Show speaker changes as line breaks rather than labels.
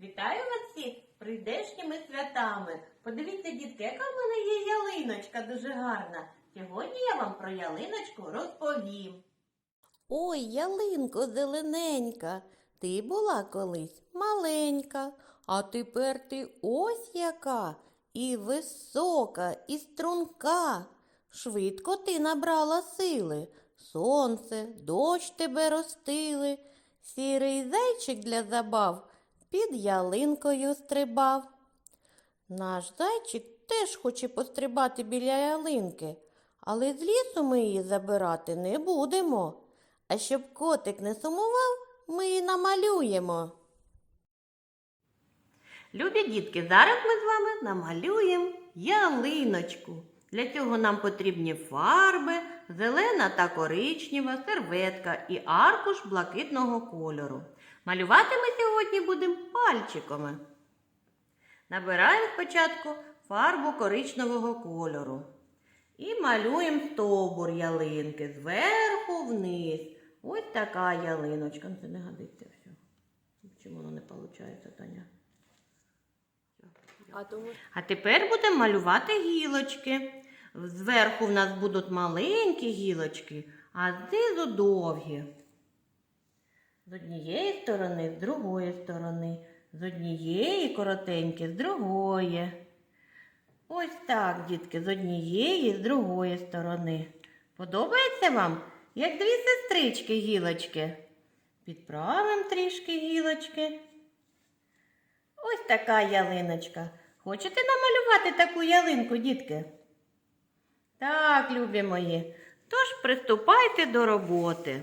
Вітаю вас всіх прийдешніми святами. Подивіться, дітки, яка в мене є ялиночка дуже гарна. Сьогодні я вам про ялиночку розповім.
Ой, ялинко зелененька, ти була колись маленька, а тепер ти ось яка і висока, і струнка. Швидко ти набрала сили, сонце, дощ тебе ростили, сірий зайчик для забав під ялинкою стрибав. Наш зайчик теж хоче пострибати біля ялинки, але з лісу ми її забирати не будемо. А щоб котик не сумував, ми її намалюємо.
Любі дітки, зараз ми з вами намалюємо ялиночку. Для цього нам потрібні фарби, зелена та коричнева, серветка і аркуш блакитного кольору. Малювати ми сьогодні будемо пальчиками. Набираємо спочатку фарбу коричневого кольору. І малюємо стовбур ялинки зверху вниз. Ось така ялиночка. Ну, Це не годиться все. Чому воно не виходить, Таня? А тепер будемо малювати гілочки. Зверху в нас будуть маленькі гілочки, а знизу довгі. З однієї сторони, з другої сторони, з однієї коротенькі, з другої. Ось так, дітки, з однієї, з другої сторони. Подобається вам, як дві сестрички гілочки? Підправимо трішки гілочки. Ось така ялиночка. Хочете намалювати таку ялинку, дітки? Так, любі мої. Тож приступайте до роботи.